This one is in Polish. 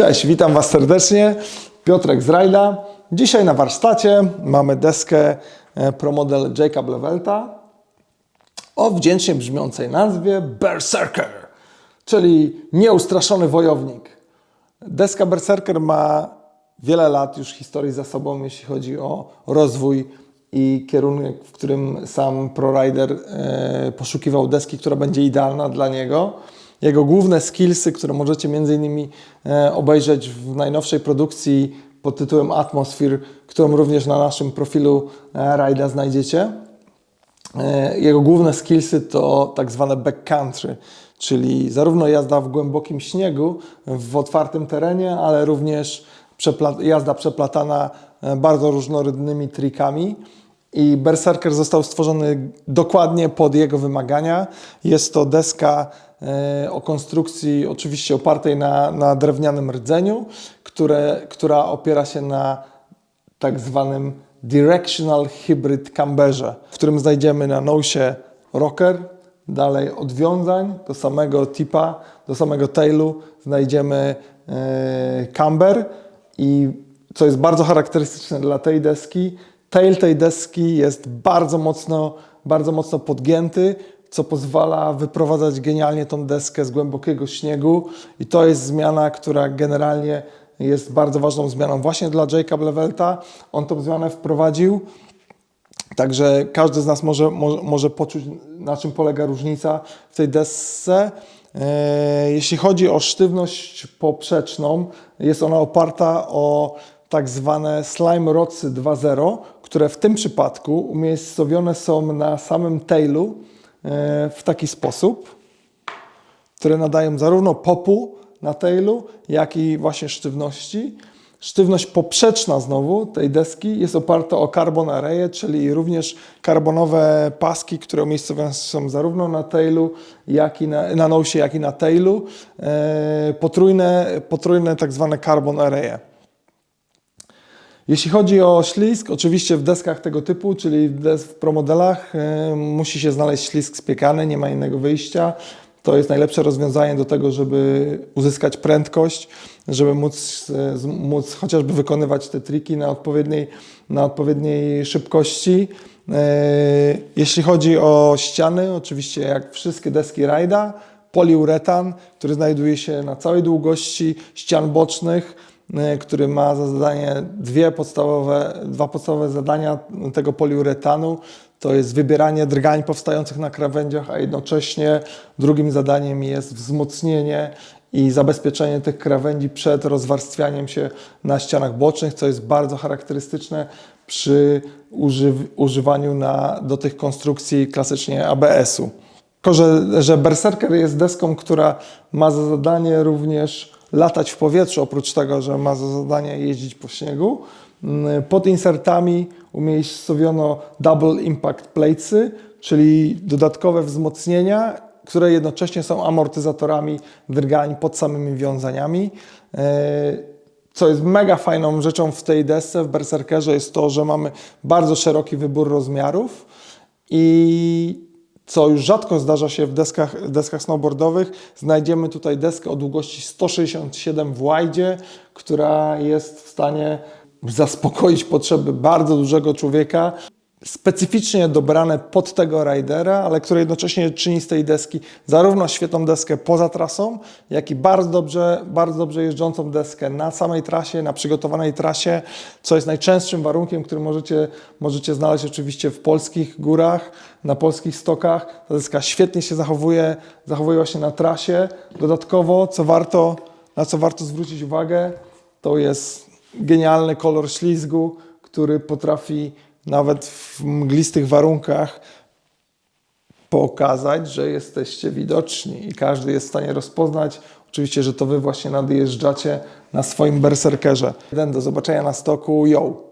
Cześć, witam Was serdecznie. Piotrek z Rajda. Dzisiaj na warsztacie mamy deskę e, ProModel Jacob Levelta o wdzięcznie brzmiącej nazwie Berserker, czyli nieustraszony wojownik. Deska Berserker ma wiele lat już historii za sobą, jeśli chodzi o rozwój i kierunek, w którym sam ProRider e, poszukiwał deski, która będzie idealna dla niego. Jego główne skillsy, które możecie między innymi e, obejrzeć w najnowszej produkcji pod tytułem Atmosphere, którą również na naszym profilu e, Rida znajdziecie. E, Jego główne skillsy to tak zwane backcountry, czyli zarówno jazda w głębokim śniegu, w otwartym terenie, ale również jazda przeplatana bardzo różnorodnymi trikami. I Berserker został stworzony dokładnie pod jego wymagania. Jest to deska e, o konstrukcji oczywiście opartej na, na drewnianym rdzeniu, które, która opiera się na tak zwanym Directional Hybrid Camberze, w którym znajdziemy na nosie rocker, dalej od wiązań do samego tipa, do samego tailu znajdziemy e, camber i co jest bardzo charakterystyczne dla tej deski, tail tej deski jest bardzo mocno, bardzo mocno podgięty, co pozwala wyprowadzać genialnie tą deskę z głębokiego śniegu i to jest zmiana, która generalnie jest bardzo ważną zmianą właśnie dla Jacob Levelta. On tą zmianę wprowadził, także każdy z nas może, może, może poczuć, na czym polega różnica w tej desce. E, Jeśli chodzi o sztywność poprzeczną, jest ona oparta o tak zwane Slime Rodsy 2.0, które w tym przypadku umiejscowione są na samym tailu e, w taki sposób, które nadają zarówno popu na tailu, jak i właśnie sztywności. Sztywność poprzeczna znowu tej deski jest oparta o carbon arraye, czyli również karbonowe paski, które umiejscowione są zarówno na tailu, jak i na, na nosie, jak i na tailu. E, potrójne, potrójne tak zwane carbon arraye. Jeśli chodzi o ślizg, oczywiście w deskach tego typu, czyli w, promodelach, e, musi się znaleźć ślizg spiekany, nie ma innego wyjścia. To jest najlepsze rozwiązanie do tego, żeby uzyskać prędkość, żeby móc, e, móc chociażby wykonywać te triki na odpowiedniej, na odpowiedniej szybkości. E, Jeśli chodzi o ściany, oczywiście jak wszystkie deski rajda, poliuretan, który znajduje się na całej długości ścian bocznych, który ma za zadanie dwie podstawowe, dwa podstawowe zadania tego poliuretanu. To jest wybieranie drgań powstających na krawędziach, a jednocześnie drugim zadaniem jest wzmocnienie i zabezpieczenie tych krawędzi przed rozwarstwianiem się na ścianach bocznych, co jest bardzo charakterystyczne przy używ używaniu na, do tych konstrukcji klasycznie ABS-u. Tylko, że, że Berserker jest deską, która ma za zadanie również latać w powietrzu, oprócz tego, że ma za zadanie jeździć po śniegu. Mm, Pod insertami umiejscowiono double impact platesy, czyli dodatkowe wzmocnienia, które jednocześnie są amortyzatorami drgań pod samymi wiązaniami. E, Co jest mega fajną rzeczą w tej desce, w Berserkerze, jest to, że mamy bardzo szeroki wybór rozmiarów i co już rzadko zdarza się w deskach, deskach snowboardowych, znajdziemy tutaj deskę o długości 167 w wide, która jest w stanie zaspokoić potrzeby bardzo dużego człowieka. Specyficznie dobrane pod tego ridera, ale które jednocześnie czyni z tej deski zarówno świetną deskę poza trasą, jak i bardzo dobrze, bardzo dobrze jeżdżącą deskę na samej trasie, na przygotowanej trasie, co jest najczęstszym warunkiem, który możecie, możecie znaleźć oczywiście w polskich górach, na polskich stokach. Ta deska świetnie się zachowuje, zachowuje właśnie na trasie. Dodatkowo, co warto, na co warto zwrócić uwagę, to jest genialny kolor ślizgu, który potrafi nawet w mglistych warunkach pokazać, że jesteście widoczni i każdy jest w stanie rozpoznać. Oczywiście, że to wy właśnie nadjeżdżacie na swoim berserkerze. Do zobaczenia na stoku. Yo!